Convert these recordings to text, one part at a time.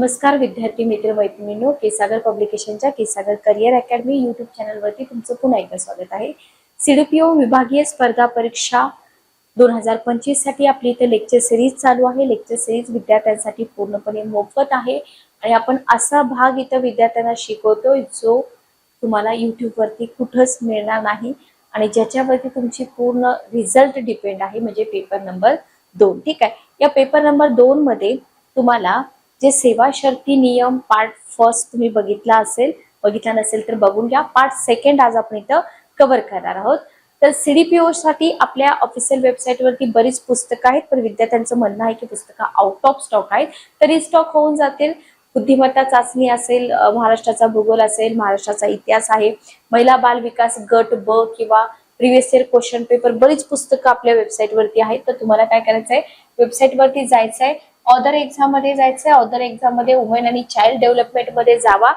नमस्कार विद्यार्थी मित्र मैत्रिणींनो केसागर पब्लिकेशनच्या केसागर करिअर अकॅडमी युट्यूब चॅनलवरती तुमचं पुन्हा एकदा स्वागत आहे. सीडीपीओ विभागीय स्पर्धा परीक्षा दोन हजार पंचवीससाठी आपली इथे लेक्चर सिरीज चालू आहे. लेक्चर सिरीज विद्यार्थ्यांसाठी पूर्णपणे मोफत आहे. आणि आपण असा भाग इथं विद्यार्थ्यांना शिकवतोय जो तुम्हाला युट्यूबवरती कुठंच मिळणार नाही. आणि ज्याच्यावरती तुमची पूर्ण रिझल्ट डिपेंड आहे म्हणजे पेपर नंबर दोन. ठीक आहे? या पेपर नंबर दोन मध्ये तुम्हाला जे सेवा शर्ती नियम पार्ट फर्स्ट तुम्ही बघितला असेल बघितला नसेल तर बघून घ्या. पार्ट सेकंड आज आपण इथं कव्हर करणार आहोत. तर सीडीपीओ साठी आपल्या ऑफिशियल वेबसाईटवरती बरीच पुस्तकं आहेत पण विद्यार्थ्यांचं म्हणणं आहे की पुस्तकं आउट ऑफ स्टॉक आहेत. तरी स्टॉक होऊन जातील. बुद्धिमत्ता चाचणी असेल महाराष्ट्राचा भूगोल असेल महाराष्ट्राचा इतिहास आहे. महिला बाल विकास गट ब किंवा प्रिव्हियस इयर क्वेश्चन पेपर बरीच पुस्तकं आपल्या वेबसाईटवरती आहेत. तर तुम्हाला काय करायचं आहे वेबसाईटवरती जायचं आहे ऑदर एक्झाममध्ये जायचं आहे ऑदर एक्झाममध्ये वुमेन आणि चाइल्ड डेव्हलपमेंटमध्ये जावा.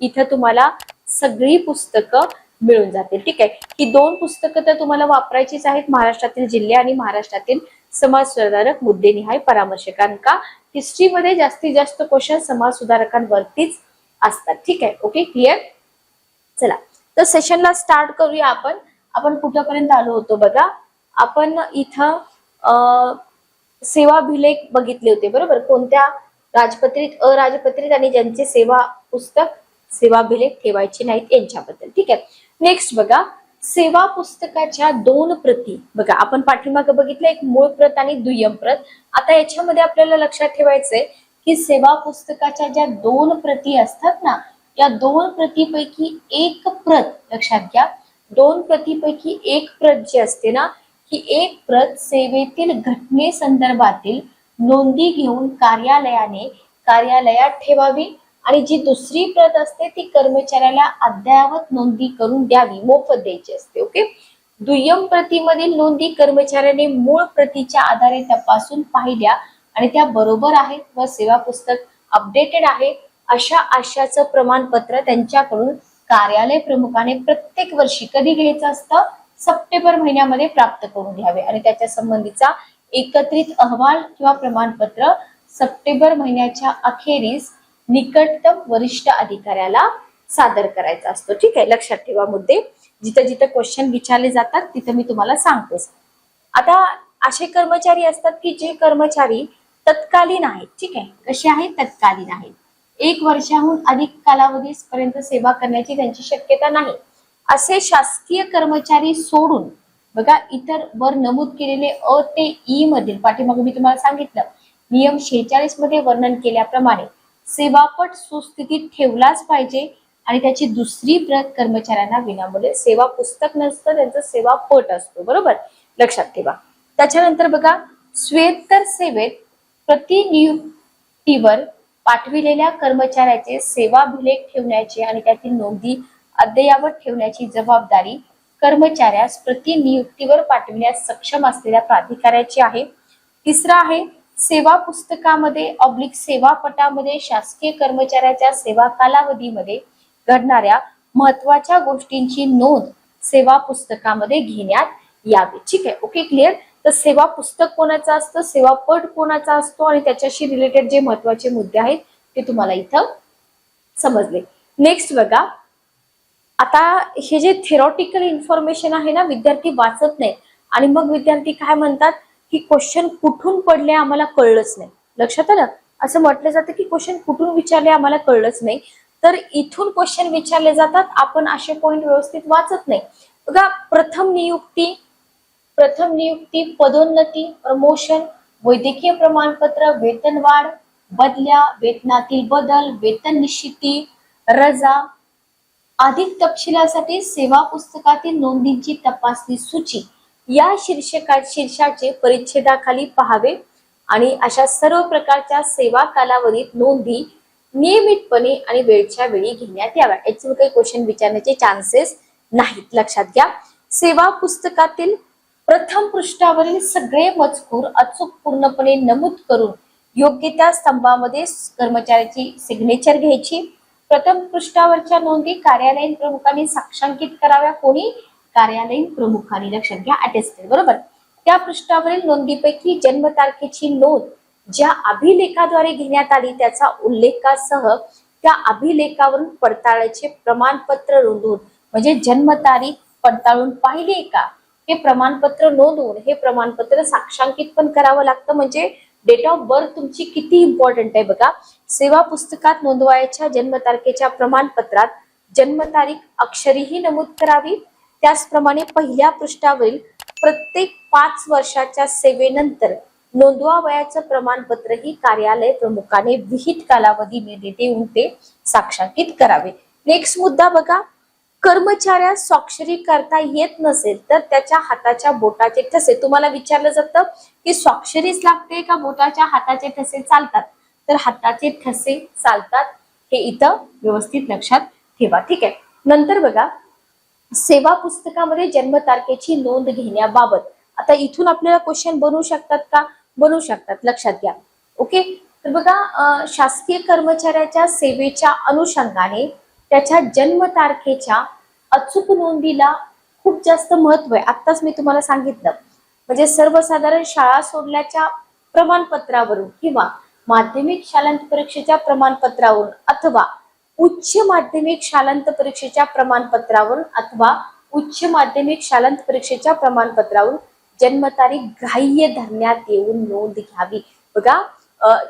इथं तुम्हाला सगळी पुस्तकं मिळून जातील. ठीक आहे? ही दोन पुस्तकं तर तुम्हाला वापरायचीच आहेत महाराष्ट्रातील जिल्हे आणि महाराष्ट्रातील समाज सुधारक मुद्देनिहाय परामर्श कारण का हिस्ट्रीमध्ये जास्तीत जास्त क्वेश्चन समाज सुधारकांवरतीच असतात. ठीक आहे? ओके क्लिअर चला. तर सेशनला स्टार्ट करूया आपण. आपण कुठपर्यंत आलो होतो बघा? आपण इथं सेवा अभिलेख बघितले होते बरोबर? कोणत्या राजपत्रित अराजपत्रित आणि ज्यांचे सेवा पुस्तक सेवाभिलेख ठेवायचे नाहीत यांच्याबद्दल. ठीक आहे. नेक्स्ट बघा. सेवा पुस्तकाच्या दोन प्रती. बघा आपण पाठीमागे बघितलं एक मूळ प्रत आणि दुय्यम प्रत. आता याच्यामध्ये आपल्याला लक्षात ठेवायचंय की सेवा पुस्तकाच्या ज्या दोन प्रती असतात ना या दोन प्रतीपैकी एक प्रत लक्षात घ्या. दोन प्रतीपैकी एक प्रत जी असते ना ही एक प्रत सेवेतील घटने संदर्भातील नोंदी घेऊन कार्यालयाने कार्यालयात ठेवावी आणि जी दुसरी प्रत असते ती कर्मचाऱ्याला अद्ययावत नोंदी करून द्यावी मोफत द्यायची असते ओके? दुय्यम प्रतीमधील नोंदी कर्मचाऱ्याने मूळ प्रतीच्या आधारे तपासून पाहिल्या आणि त्या बरोबर आहेत व सेवा पुस्तक अपडेटेड आहे. अशा आशयाचं प्रमाणपत्र त्यांच्याकडून कार्यालय प्रमुखाने प्रत्येक वर्षी कधी घ्यायचं असतं? सप्टेंबर महिन्यामध्ये प्राप्त करून घ्यावे. आणि त्याच्या संबंधीचा एकत्रित अहवाल किंवा प्रमाणपत्र सप्टेंबर महिन्याच्या अखेरीस निकटतम वरिष्ठ अधिकाऱ्याला सादर करायचा असतो. ठीक आहे? लक्षात ठेवा मुद्दे. जिथं जिथं क्वेश्चन विचारले जातात तिथं मी तुम्हाला सांगतेच आता असे कर्मचारी असतात की जे कर्मचारी तत्कालीन आहेत. ठीक आहे? कसे आहेत? तत्कालीन आहेत. एक वर्षाहून अधिक कालावधीपर्यंत सेवा करण्याची त्यांची शक्यता नाही. असे शासकीय कर्मचारी सोडून बघा इतर वर नमूद केलेले अ ते ई मधील पाठीमागे मी तुम्हाला सांगितलं. नियम शेहेचाळीसमध्ये वर्णन केल्याप्रमाणे सेवापट सुस्थितीत ठेवलाच पाहिजे आणि त्याची दुसरी प्रत कर्मचाऱ्यांना विनामूल्य सेवा पुस्तक नसतं त्यांचं सेवा पट असतो. बरोबर? लक्षात ठेवा. त्याच्यानंतर बघा स्वेतर सेवेत प्रतिनियुक्तीवर पाठविलेल्या कर्मचाऱ्याचे सेवाभिलेख ठेवण्याचे आणि त्यातील नोंदी अद्ययावत ठेवण्याची जबाबदारी कर्मचाऱ्यास प्रतिनियुक्तीवर पाठविण्यास सक्षम असलेल्या प्राधिकाऱ्याची आहे. तिसरा आहे सेवा पुस्तकामध्ये ऑब्लिक सेवा पटामध्ये शासकीय कर्मचाऱ्याच्या सेवा कालावधीमध्ये घडणाऱ्या महत्त्वाच्या गोष्टींची नोंद सेवा पुस्तकामध्ये घेण्यात यावी. ठीक आहे ओके क्लिअर तर सेवा पुस्तक कोणाचं असतं? सेवा पट कोणाचा असतो? आणि त्याच्याशी रिलेटेड जे महत्त्वाचे मुद्दे आहेत ते तुम्हाला इथं समजले. नेक्स्ट बघा आता हे जे थेरॉटिकल इन्फॉर्मेशन आहे ना विद्यार्थी वाचत नाही आणि मग विद्यार्थी काय म्हणतात? की क्वेश्चन कुठून पडले आम्हाला कळलंच नाही. लक्षात आलं? असं म्हटलं जातं की क्वेश्चन कुठून विचारले आम्हाला कळलंच नाही. तर इथून क्वेश्चन विचारले जातात आपण असे पॉइंट व्यवस्थित वाचत नाही. बघा प्रथम नियुक्ती प्रथम नियुक्ती पदोन्नती प्रमोशन वैद्यकीय प्रमाणपत्र वेतनवाढ बदल्या वेतनातील बदल वेतन निश्चिती रजा अधिक तपशिलासाठी सेवा पुस्तकातील नोंदींची तपासणी सूची या शीर्षका शीर्षाचे परिच्छेदाखाली पहावे आणि अशा सर्व प्रकारच्या सेवा कालावधीत नोंदी नियमितपणे आणि वेळच्या वेळी घेण्यात याव्या. याचे काही क्वेश्चन विचारण्याचे चान्सेस नाहीत. लक्षात घ्या. सेवा पुस्तकातील प्रथम पृष्ठावरील सगळे मजकूर अचूक पूर्णपणे नमूद करून योग्य त्या स्तंभामध्ये कर्मचाऱ्याची सिग्नेचर घ्यायची. प्रथम पृष्ठावरच्या नोंदी कार्यालयीन प्रमुखांनी साक्षांकित कराव्या. कोणी? कार्यालयीन प्रमुखांनी. लक्षात घ्या अटेस्टेड बरोबर? त्या पृष्ठावरील नोंदीपैकी जन्मतारखेची नोंद ज्या अभिलेखाद्वारे घेण्यात आली त्याचा उल्लेखासह त्या अभिलेखावरून पडताळाचे प्रमाणपत्र नोंदवून म्हणजे जन्मतारीख पडताळून पाहिली का? हे प्रमाणपत्र नोंदवून हे प्रमाणपत्र साक्षांकित पण करावं लागतं. म्हणजे डेट ऑफ बर्थ तुमची किती इम्पॉर्टंट आहे बघा. सेवा पुस्तकात नोंदवायच्या जन्मतारखेच्या प्रमाणपत्रात जन्मतारीख अक्षरीही नमूद करावी. त्याचप्रमाणे पहिल्या पृष्ठावरील प्रत्येक पाच वर्षाच्या सेवेनंतर नोंदवावयाचं प्रमाणपत्रही कार्यालय प्रमुखाने विहित कालावधीमध्ये देऊन ते साक्षांकित करावे. नेक्स्ट मुद्दा बघा. कर्मचाऱ्यास स्वाक्षरी करता येत नसेल तर त्याच्या हाताच्या बोटाचे ठसे. तुम्हाला विचारलं जातं की स्वाक्षरीच लागते का बोटाच्या हाताचे ठसे चालतात? तर हाताचे ठसे चालतात हे इथं व्यवस्थित लक्षात ठेवा. ठीक आहे. नंतर बघा सेवा पुस्तकामध्ये जन्मतारखेची नोंद घेण्याबाबत. आता इथून आपल्याला क्वेश्चन बनवू शकतात का? बनवू शकतात. लक्षात घ्या. ओके तर बघा शासकीय कर्मचाऱ्याच्या सेवेच्या अनुषंगाने त्याच्या जन्मतारखेच्या अचूक नोंदीला खूप जास्त महत्त्व आहे. आत्ताच मी तुम्हाला सांगितलं. म्हणजे सर्वसाधारण शाळा सोडल्याच्या प्रमाणपत्रावरून किंवा माध्यमिक शालांत परीक्षेच्या प्रमाणपत्रावरून अथवा उच्च माध्यमिक शालांत परीक्षेच्या प्रमाणपत्रावरून अथवा उच्च माध्यमिक शालांत परीक्षेच्या प्रमाणपत्रावरून जन्मतारीख ग्राह्य धरण्यात येऊन नोंद घ्यावी. बघा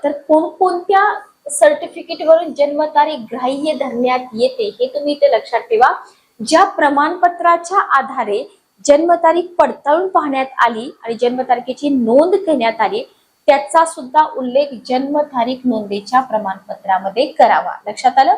तर कोणकोणत्या सर्टिफिकेट वरून जन्मतारीख ग्राह्य धरण्यात येते हे तुम्ही इथे लक्षात ठेवा. ज्या प्रमाणपत्राच्या आधारे जन्मतारीख पडताळून पाहण्यात आली आणि जन्मतारखेची नोंद घेण्यात आली त्याचा सुद्धा उल्लेख जन्मतारीख नोंदीच्या प्रमाणपत्रामध्ये करावा. लक्षात आलं?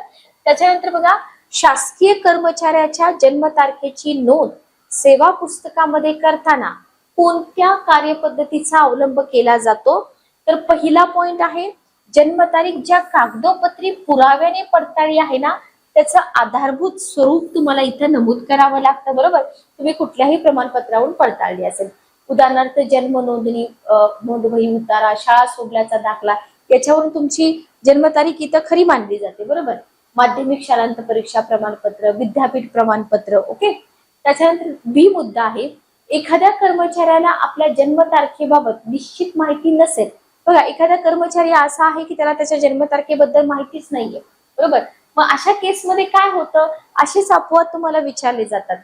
त्याच्यानंतर बघा शासकीय कर्मचाऱ्याच्या जन्मतारखेची नोंद सेवा पुस्तकामध्ये करताना कोणत्या कार्यपद्धतीचा अवलंब केला जातो? तर पहिला पॉइंट आहे जन्मतारीख ज्या कागदोपत्री पुराव्याने पडताळली आहे ना त्याचं आधारभूत स्वरूप तुम्हाला इथं नमूद करावं लागतं बरोबर? तुम्ही कुठल्याही प्रमाणपत्रावरून पडताळली असेल. उदाहरणार्थ जन्म नोंदणी नोंदवही उतारा शाळा सोडल्याचा दाखला याच्यावरून तुमची जन्मतारीख इथं खरी मानली जाते बरोबर? माध्यमिक शालांत परीक्षा प्रमाणपत्र विद्यापीठ प्रमाणपत्र ओके? त्याच्यानंतर बी मुद्दा आहे एखाद्या कर्मचाऱ्याला आपल्या जन्मतारखेबाबत निश्चित माहिती नसेल. बघा एखादा कर्मचारी असा आहे की त्याला त्याच्या जन्मतारखेबद्दल माहितीच नाहीये बरोबर? मग अशा केसमध्ये काय होतं? असेच अपवाद तुम्हाला विचारले जातात.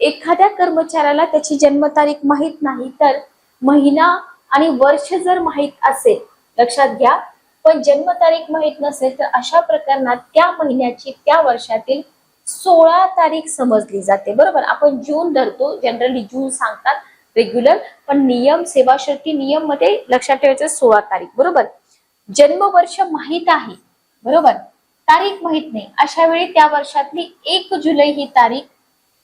एखाद्या कर्मचाऱ्याला त्याची जन्मतारीख माहीत नाही तर महिना आणि वर्ष जर माहीत असेल लक्षात घ्या. पण जन्मतारीख माहीत नसेल तर अशा प्रकरणात त्या महिन्याची त्या वर्षातील सोळा तारीख समजली जाते. बरोबर? आपण जून धरतो. जनरली जून सांगतात रेग्युलर पण नियम सेवा शर्ती नियममध्ये लक्षात ठेवायचं सोळा तारीख. बरोबर? जन्मवर्ष माहीत आहे. बरोबर? तारीख माहीत नाही. अशा वेळी त्या वर्षातली एक जुलै ही तारीख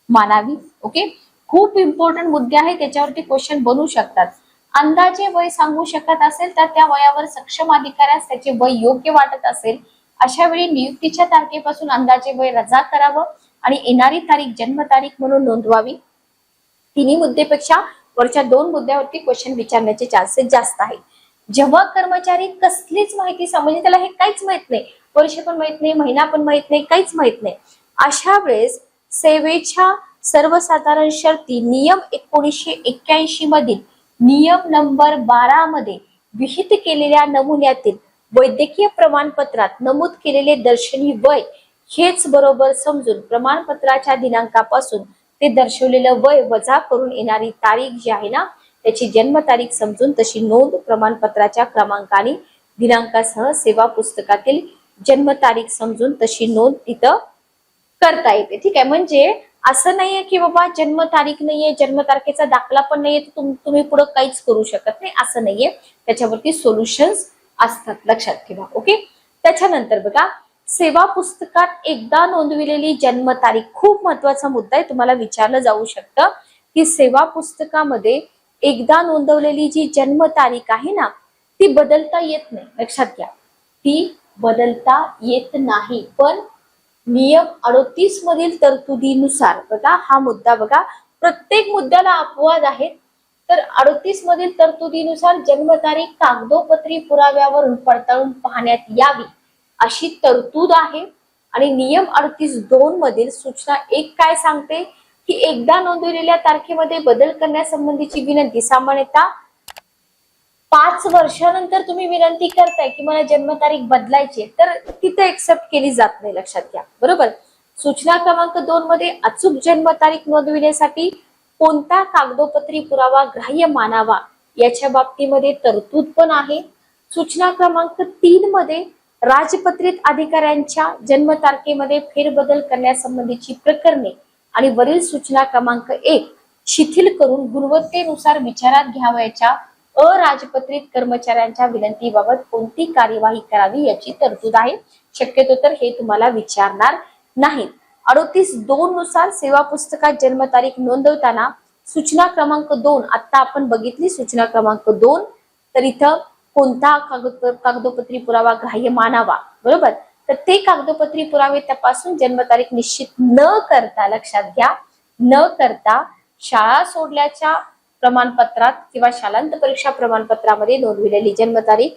मानावी. ओके खूप इम्पॉर्टंट मुद्दे आहेत त्याच्यावरती क्वेश्चन बनू शकतात. अंदाजे वय सांगू शकत असेल तर त्या वयावर सक्षम अधिकाऱ्यास त्याचे वय योग्य वाटत असेल. अशा वेळी नियुक्तीच्या तारखेपासून अंदाजे वय रजा करावं आणि येणारी तारीख जन्मतारीख म्हणून नोंदवावी. तिन्ही मुद्देपेक्षा वरच्या दोन मुद्द्यावरती क्वेश्चन विचारण्याचे चान्सेस जास्त आहेत. जेव्हा कर्मचारी कसलीच माहिती समजली त्याला हे काहीच माहीत नाही. वर्ष पण माहीत नाही महिना पण माहीत नाही काहीच माहीत नाही. अशा वेळेस सेवेच्या सर्वसाधारण शर्ती नियम एकोणीसशे एक्क्याऐंशी मधील नियम नंबर बारा मध्ये विहित केलेल्या नमुन्यातील वैद्यकीय प्रमाणपत्रात नमूद केलेले दर्शनी वय हेच बरोबर समजून प्रमाणपत्राच्या दिनांकापासून ते दर्शवलेलं वय वजा करून येणारी तारीख जी आहे ना त्याची जन्मतारीख समजून तशी नोंद प्रमाणपत्राच्या क्रमांकाने दिनांकासह सेवा पुस्तकातील जन्मतारीख समजून तशी नोंद तिथं करता येते. ठीक आहे? म्हणजे असं नाहीये की बाबा जन्मतारीख नाहीये जन्मतारखेचा दाखला पण नाहीये तुम- तुम्ही पुढे काहीच करू शकत नाही. असं नाहीये. त्याच्यावरती सोल्युशन्स असतात. लक्षात ठेवा. ओके? त्याच्यानंतर बघा सेवा पुस्तकात एकदा नोंदविलेली जन्मतारीख खूप महत्त्वाचा मुद्दा आहे. तुम्हाला विचारलं जाऊ शकतं की सेवा पुस्तकामध्ये एकदा नोंदवलेली जी जन्मतारीख आहे ना ती बदलता येत नाही. लक्षात घ्या. ती बदलता येत नाही. पण नियम अडोतीस मधील तरतुदीनुसार बघा हा मुद्दा बघा. प्रत्येक मुद्द्याला अपवाद आहेत. तर अडतीस मधील तरतुदीनुसार जन्मतारीख कागदोपत्री पुराव्यावरून पडताळून पाहण्यात यावी अशी तरतूद आहे. आणि नियम अडतीस दोन मधील सूचना एक काय सांगते? की एकदा नोंदवलेल्या तारखेमध्ये बदल करण्यासंबंधीची विनंती सामान्यतः पाच वर्षानंतर तुम्ही विनंती करताय की मला जन्मतारीख बदलायची आहे, तर तिथे एक्सेप्ट केली जात नाही लक्षात घ्या. बरोबर? सूचना क्रमांक दोन मध्ये अचूक जन्मतारीख नोंदविण्यासाठी कोणता कागदोपत्री पुरावा ग्राह्य मानावा याच्या बाबतीमध्ये तरतूद पण आहे. सूचना क्रमांक तीन मध्ये राजपत्रित अधिकाऱ्यांच्या जन्मतारखेमध्ये फेरबदल करण्यासंबंधीची प्रकरणे आणि वरील सूचना क्रमांक एक शिथिल करून गुणवत्तेनुसार विचारात घ्यावयाच्या अराजपत्रित कर्मचाऱ्यांच्या विनंतीबाबत कोणती कार्यवाही करावी याची तरतूद आहे. शक्यतो तर हे तुम्हाला विचारणार नाहीत. अडोतीस दोन नुसार सेवा पुस्तकात जन्मतारीख नोंदवताना सूचना क्रमांक दोन आता आपण बघितली सूचना क्रमांक दोन तर इथं कोणता कागद कागदोपत्री पुरावा ग्राह्य मानावा बरोबर? तर ते कागदोपत्री पुरावे तपासून जन्मतारीख निश्चित न करता लक्षात घ्या. न करता शाळा सोडल्याच्या प्रमाणपत्रात किंवा शालांत परीक्षा प्रमाणपत्रामध्ये नोंदविलेली जन्मतारीख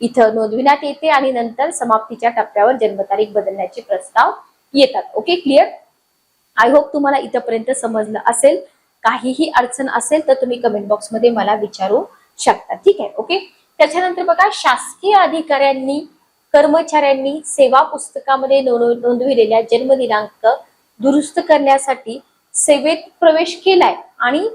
इथं नोंदविण्यात येते आणि नंतर समाप्तीच्या टप्प्यावर जन्मतारीख बदलण्याचे प्रस्ताव येतात. ओके क्लिअर आय होप तुम्हाला इथंपर्यंत समजलं असेल. काहीही अडचण असेल तर तुम्ही कमेंट बॉक्समध्ये मला विचारू शकता. ठीक आहे ओके त्याच्यानंतर बघा शासकीय अधिकाऱ्यांनी कर्मचाऱ्यांनी सेवा पुस्तकामध्ये नोंदविलेल्या जन्मदिनांक दुरुस्त करण्यासाठी सेवेत प्रवेश केलाय आणि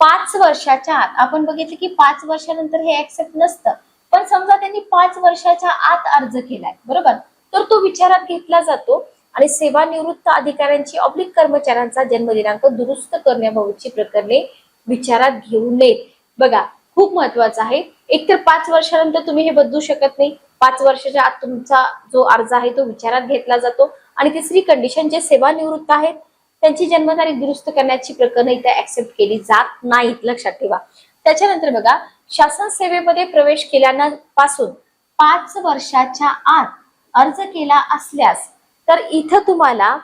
पाच वर्षाच्या आत आपण बघितलं की पाच वर्षानंतर हे ऍक्सेप्ट नसतं. पण समजा त्यांनी पाच वर्षाच्या आत अर्ज केलाय बरोबर? तर तो विचारात घेतला जातो आणि सेवानिवृत्त अधिकाऱ्यांची ऑब्लिक कर्मचाऱ्यांचा जन्मदिनांक दुरुस्त करण्याबाबतची प्रकरणे विचारात घेऊ नयेत बघा खूप महत्वाचं आहे. एकतर पाच वर्षानंतर तुम्ही हे बदलू शकत नाही. पाच वर्षाच्या आत तुमचा जो अर्ज आहे तो विचारात घेतला जातो. आणि तिसरी कंडिशन जे सेवानिवृत्त आहेत त्यांची जन्मतारीख दुरुस्त करण्याची प्रकरण इथे ऍक्सेप्ट केली जात नाहीत लक्षात ठेवा. त्याच्यानंतर बघा शासन सेवेमध्ये प्रवेश केल्यापासून पाच वर्षाच्या आत अर्ज केला असल्यास तर इथं तुम्हाला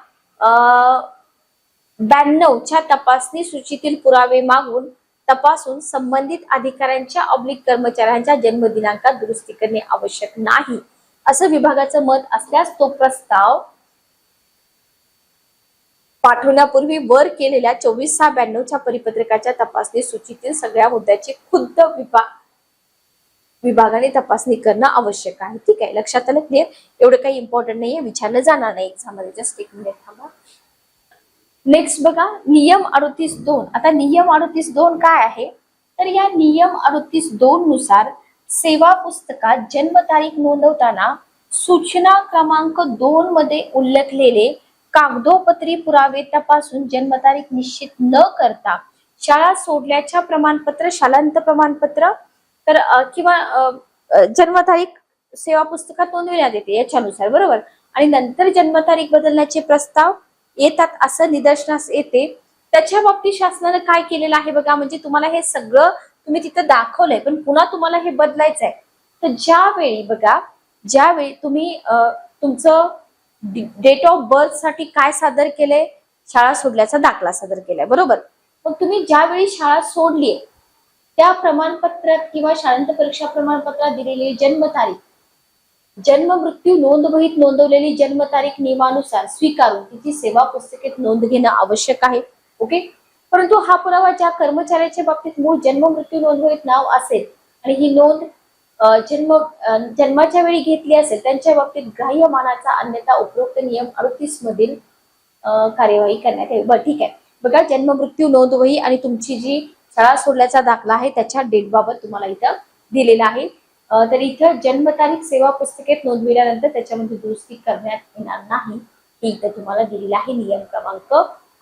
ब्याण्णवच्या तपासणी सूचीतील पुरावे मागून तपासून संबंधित अधिकाऱ्यांच्या ऑब्लिक कर्मचाऱ्यांच्या जन्मदिनांकात दुरुस्ती करणे आवश्यक नाही. असं विभागाचं मत असल्यास तो प्रस्ताव पाठवण्यापूर्वी वर केलेल्या चोवीस सहा ब्याण्णवच्या परिपत्रकाच्या तपासणी सूचीतील सगळ्या मुद्द्याची खुद्द विभाग विभागाने तपासणी करणं आवश्यक आहे. ठीक आहे लक्षात आलं क्लिअर एवढं काही इम्पॉर्टंट नाहीये विचारलं जाणार नाही एक्झाममध्ये. जस्ट एक मिनिट थांबा. नेक्स्ट बघा नियम अडतीस दोन. आता नियम अडतीस दोन काय आहे? तर या नियम अडतीस दोन नुसार सेवा पुस्तकात जन्मतारीख नोंदवताना सूचना क्रमांक दोन मध्ये उल्लेखलेले कागदोपत्री पुरावे तपासून जन्मतारीख निश्चित न करता शाळा सोडल्याच्या प्रमाणपत्र शालांत प्रमाणपत्र तर किंवा जन्मतारीख सेवा पुस्तकात नोंदविण्यात येते याच्यानुसार बरोबर? आणि नंतर जन्मतारीख बदलण्याचे प्रस्ताव येतात असं निदर्शनास येते. त्याच्या बाबतीत शासनानं काय केलेलं आहे बघा म्हणजे तुम्हाला हे सगळं तुम्ही तिथं दाखवलंय पण पुन्हा तुम्हाला हे बदलायचं आहे तर ज्यावेळी बघा ज्यावेळी तुम्ही तुमचं डेट ऑफ बर्थसाठी काय सादर केलंय? शाळा सोडल्याचा दाखला सादर केलाय. बरोबर? मग तुम्ही ज्यावेळी शाळा सोडलीये त्या प्रमाणपत्रात किंवा शाळांत परीक्षा प्रमाणपत्रात दिलेली जन्मतारीख जन्म मृत्यू नोंदवहीत नोंदवलेली जन्मतारीख नियमानुसार स्वीकारून तिची सेवा पुस्तिकेत नोंद घेणं आवश्यक आहे. ओके? परंतु हा पुरावा ज्या कर्मचाऱ्याच्या बाबतीत मूळ जन्म मृत्यू नोंदवहीत नाव असेल आणि ही नोंद जन्म जन्माच्या वेळी घेतली असेल त्यांच्या बाबतीत ग्राह्य मानाचा अन्यथा उपरोक्त नियम अडतीस मधील कार्यवाही करण्यात येईल बरं ठीक आहे. बघा जन्म मृत्यू नोंद वही आणि तुमची जी शाळा सोडल्याचा दाखला आहे त्याच्या डेट बाबत तुम्हाला इथं दिलेला आहे. तर इथं जन्मतारीख सेवा पुस्तकेत नोंदविल्यानंतर त्याच्यामध्ये दुरुस्ती करण्यात येणार नाही. हे इथं तुम्हाला दिलेला आहे नियम क्रमांक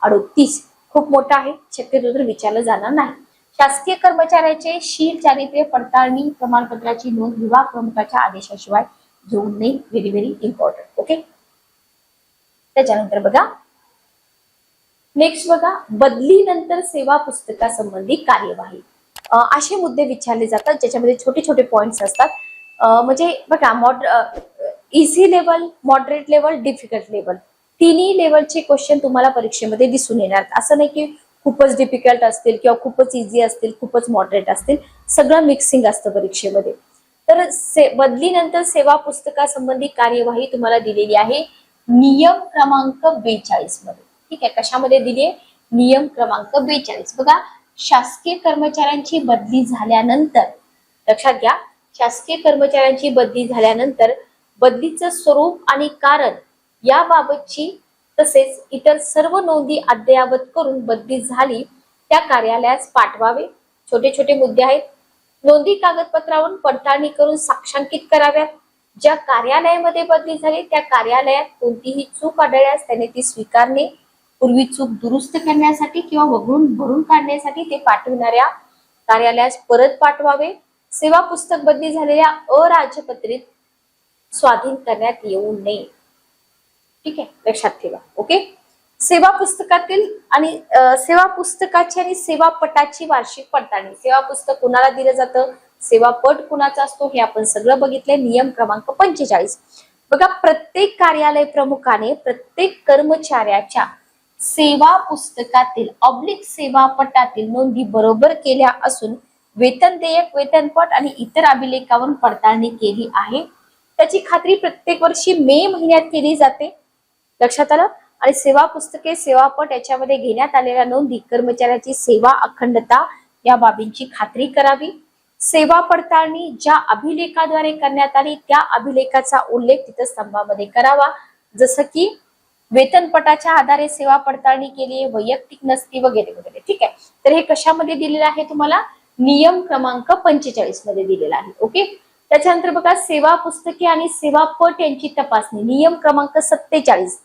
अडतीस. खूप मोठा आहे. शक्यतो तर विचारलं जाणार नाही. शासकीय कर्मचाऱ्याचे शील चारित्र्य पडताळणी प्रमाणपत्राची नोंद विभाग प्रमुखाच्या आदेशाशिवाय घेऊ नये व्हेरी व्हेरी इम्पॉर्टंट ओके त्याच्यानंतर बघा. नेक्स्ट बघा. बदलीनंतर सेवा पुस्तकासंबंधी कार्यवाही. असे मुद्दे विचारले जातात ज्याच्यामध्ये छोटे छोटे पॉइंट्स असतात. म्हणजे बघा mod easy level moderate level difficult level तिन्ही लेवलचे क्वेश्चन तुम्हाला परीक्षेमध्ये दिसून येणार. असं नाही की खूपच डिफिकल्ट असतील किंवा खूपच इझी असतील खूपच मॉडरेट असतील सगळं मिक्सिंग असतं परीक्षेमध्ये. तर से बदलीनंतर सेवा पुस्तकासंबंधी कार्यवाही तुम्हाला दिलेली आहे. नियम क्रमांक बेचाळीसमध्ये. ठीक आहे कशामध्ये दिली आहे? नियम क्रमांक बेचाळीस. बघा शासकीय कर्मचाऱ्यांची बदली झाल्यानंतर लक्षात घ्या शासकीय कर्मचाऱ्यांची बदली झाल्यानंतर बदलीचं स्वरूप आणि कारण याबाबतची तसेच इतर सर्व नोंदी अद्ययावत करून बदली झाली त्या कार्यालयास पाठवावे. छोटे छोटे मुद्दे आहेत. नोंदी कागदपत्रावरून पडताळणी करून साक्षांकित कराव्यात. ज्या कार्यालयामध्ये बदली झाली त्या कार्यालयात कोणतीही चूक आढळल्यास त्याने ती स्वीकारणे. पूर्वी चूक दुरुस्त करण्यासाठी किंवा वगळून भरून काढण्यासाठी ते पाठविणाऱ्या कार्यालयास परत पाठवावे. सेवा पुस्तक बदली झालेल्या अराजपत्रित स्वाधीन करण्यात येऊ नये. ठीक आहे? लक्षात ठेवा ओके? सेवा पुस्तकातील आणि सेवा पुस्तकाची आणि सेवा पटाची वार्षिक पडताळणी. सेवा पुस्तक कुणाला दिलं जातं? सेवा पट कुणाचा असतो? हे आपण सगळं बघितलंय. नियम क्रमांक पंचेचाळीस. बघा प्रत्येक कार्यालय प्रमुखाने प्रत्येक कर्मचाऱ्याच्या सेवा पुस्तकातील ऑब्लिक सेवा पटातील नोंदी बरोबर केल्या असून वेतन देयक वेतनपट आणि इतर अभिलेखावरून पडताळणी केली आहे. त्याची खात्री प्रत्येक वर्षी मे महिन्यात केली जाते. लक्षात आलं? आणि सेवा पुस्तके सेवापट याच्यामध्ये घेण्यात आलेल्या नोंदी कर्मचाऱ्याची सेवा अखंडता या बाबींची खात्री करावी. सेवा पडताळणी ज्या अभिलेखाद्वारे करण्यात आली त्या अभिलेखाचा उल्लेख तिथं स्तंभामध्ये करावा. जसं की वेतनपटाच्या आधारे सेवा पडताळणी केली आहे, वैयक्तिक नसती वगैरे वगैरे. ठीक आहे? तर हे कशामध्ये दिलेलं आहे तुम्हाला? नियम क्रमांक पंचेचाळीसमध्ये दिलेला आहे. ओके? त्याच्यानंतर बघा सेवा पुस्तके आणि सेवा पट यांची तपासणी नियम क्रमांक सत्तेचाळीस.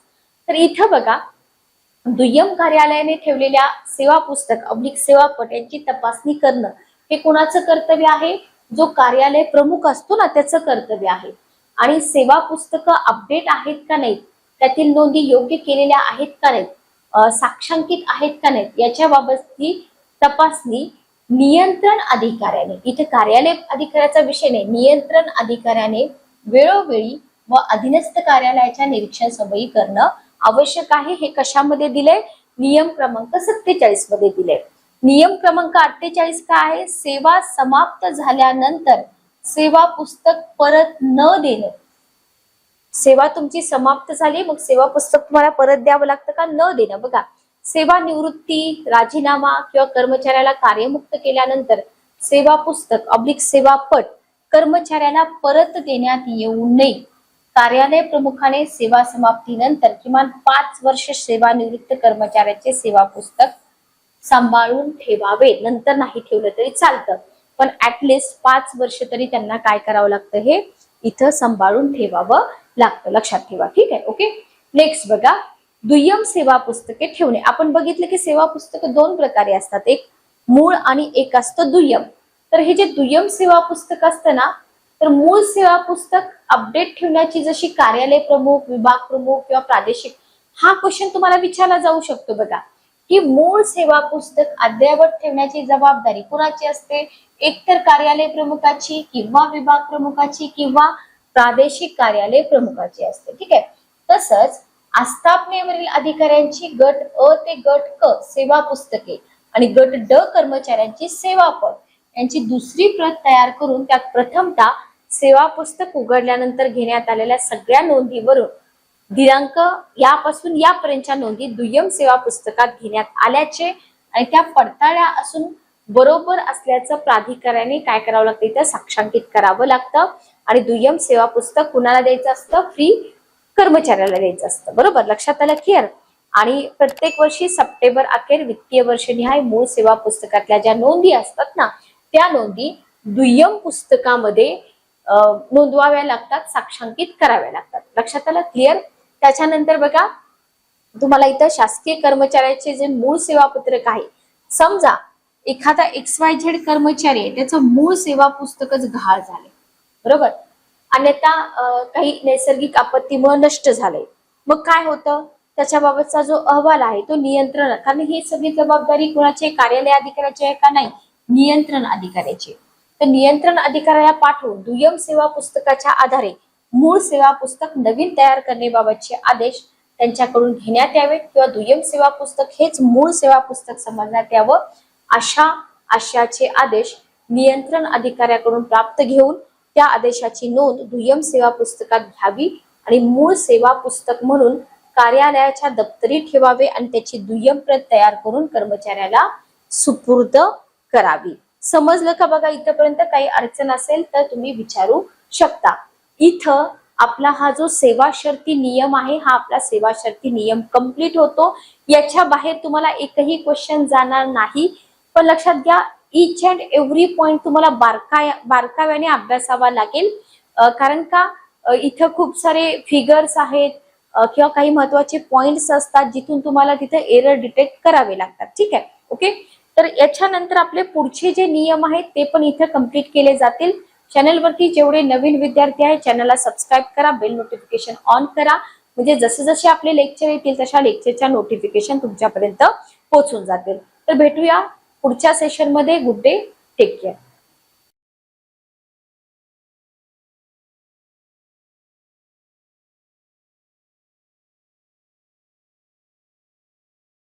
तर इथं बघा दुय्यम कार्यालयाने ठेवलेल्या सेवा पुस्तक अब्लिक सेवा पट यांची तपासणी करणं हे कोणाचं कर्तव्य आहे? जो कार्यालय प्रमुख असतो ना त्याचं कर्तव्य आहे. आणि सेवा पुस्तकं अपडेट आहेत का नाहीत? त्यातील नोंदी योग्य केलेल्या आहेत का नाहीत? साक्षांकित आहेत का नाहीत? याच्या बाबतची तपासणी नियंत्रण अधिकाऱ्याने. इथे कार्यालय अधिकाऱ्याचा विषय नाही. नियंत्रण अधिकाऱ्याने वेळोवेळी व अधीनस्थ कार्यालयाच्या निरीक्षण सवयी करणं आवश्यक आहे. हे कशामध्ये दिले नियम क्रमांक सत्तेचाळीसमध्ये दिले नियम क्रमांक अठ्ठेचाळीस काय आहे? सेवा समाप्त झाल्यानंतर सेवा पुस्तक परत न देणं. सेवा तुमची समाप्त झाली. मग सेवा पुस्तक तुम्हाला परत द्यावं लागतं का? न देणं. बघा सेवा निवृत्ती राजीनामा किंवा कर्मचाऱ्याला कार्यमुक्त केल्यानंतर सेवा पुस्तक अब्लिक सेवा पट कर्मचाऱ्याला परत देण्यात येऊ नये. कार्यालय प्रमुखाने सेवा समाप्तीनंतर किमान पाच वर्ष सेवानिवृत्त कर्मचाऱ्याचे सेवा पुस्तक सांभाळून ठेवावे. नंतर नाही ठेवलं तरी चालतं. पण ऍटलिस्ट पाच वर्ष तरी त्यांना काय करावं लागतं हे इथं सांभाळून ठेवावं लागतं. लक्षात ठेवा. ठीक आहे? ओके? नेक्स्ट बघा. दुय्यम सेवा पुस्तके ठेवणे. आपण बघितलं की सेवा पुस्तक दोन प्रकारे असतात. एक मूळ आणि एक असतं दुय्यम. तर हे जे दुय्यम सेवा पुस्तक असतं ना तर मूळ सेवा पुस्तक अपडेट ठेवण्याची जशी कार्यालय प्रमुख विभाग प्रमुख किंवा प्रादेशिक हा क्वेश्चन तुम्हाला विचारला जाऊ शकतो बघा. की मूळ सेवा पुस्तक अद्ययावत ठेवण्याची जबाबदारी कुणाची असते? एकतर कार्यालय प्रमुखाची किंवा विभाग प्रमुखाची किंवा प्रादेशिक कार्यालय प्रमुखाची असते. ठीक आहे? तसंच आस्थापनेवरील अधिकाऱ्यांची गट अ ते गट क सेवा पुस्तके आणि गट ड कर्मचाऱ्यांची सेवापट यांची दुसरी प्रत तयार करून त्यात प्रथमता सेवा पुस्तक उघडल्यानंतर घेण्यात आलेल्या सगळ्या नोंदीवरून दिनांक यापासून यापर्यंतच्या नोंदी दुय्यम सेवा पुस्तकात घेण्यात आल्याचे आणि त्या पडताळ्या असून बरोबर असल्याचं प्राधिकाऱ्याने काय करावं लागतं इथं साक्षांकित करावं लागतं. आणि दुय्यम सेवा पुस्तक कुणाला द्यायचं असतं? फ्री कर्मचाऱ्याला द्यायचं असतं. बरोबर? लक्षात आलं क्लिअर? आणि प्रत्येक वर्षी सप्टेंबर अखेर वित्तीय वर्ष निहाय मूळ सेवा पुस्तकातल्या ज्या नोंदी असतात ना त्या नोंदी दुय्यम पुस्तकामध्ये नोंदवाव्या लागतात साक्षांकित कराव्या लागतात. लक्षात आलं क्लिअर? त्याच्यानंतर बघा तुम्हाला इथं शासकीय कर्मचाऱ्याचे जे मूळ सेवापत्रक आहे समजा एखादा एक्स वाय झेड कर्मचारी आहे त्याचं मूळ सेवा पुस्तकच गहाळ झाले बरोबर? अन्यथा काही नैसर्गिक आपत्तीमुळे नष्ट झालंय मग काय होतं? त्याच्याबाबतचा जो अहवाल आहे तो नियंत्रण कारण ही सगळी जबाबदारी कोणाची आहे? कार्यालय अधिकाऱ्याची आहे का नाही? नियंत्रण अधिकाऱ्याची तर नियंत्रण अधिकाऱ्याला पाठवून दुय्यम सेवा पुस्तकाच्या आधारे मूळ सेवा पुस्तक नवीन तयार करण्याबाबतचे आदेश त्यांच्याकडून घेण्यात यावेत किंवा दुय्यम सेवा पुस्तक हेच मूळ सेवा पुस्तक समजण्यात यावं अशा आशयाचे आदेश नियंत्रण अधिकाऱ्याकडून प्राप्त घेऊन त्या आदेशाची नोंद दुय्यम सेवा पुस्तकात घ्यावी आणि मूळ सेवा पुस्तक म्हणून कार्यालयाच्या दप्तरी ठेवावे आणि त्याची दुय्यम प्रत तयार करून कर्मचाऱ्याला सुपूर्द करावी. समजलं का बघा? इथपर्यंत काही अडचण असेल तर तुम्ही विचारू शकता. इथं आपला हा जो सेवा शर्ती नियम आहे हा आपला सेवा शर्ती नियम कंप्लीट होतो. याच्या बाहेर तुम्हाला एकही क्वेश्चन जाणार नाही. पण लक्षात घ्या इच अँड एव्हरी पॉइंट तुम्हाला बारकाय बारकाव्याने अभ्यासावा लागेल. कारण का इथं खूप सारे फिगर्स आहेत किंवा काही महत्त्वाचे पॉइंट्स असतात जिथून तुम्हाला तिथे एरर डिटेक्ट करावे लागतात. ठीक आहे? ओके तर याच्यानंतर आपले पुढचे जे नियम आहेत ते पण इथे कंप्लीट केले जातील. चॅनलवरती जेवढे नवीन विद्यार्थी आहेत चॅनलला सबस्क्राईब करा बेल नोटिफिकेशन ऑन करा. म्हणजे जसे जसे आपले लेक्चर येतील तशा लेक्चरच्या नोटिफिकेशन तुमच्यापर्यंत पोहोचून जातील. तर भेटूया. पुढच्या सेशनमध्ये गुड डे टेक केअर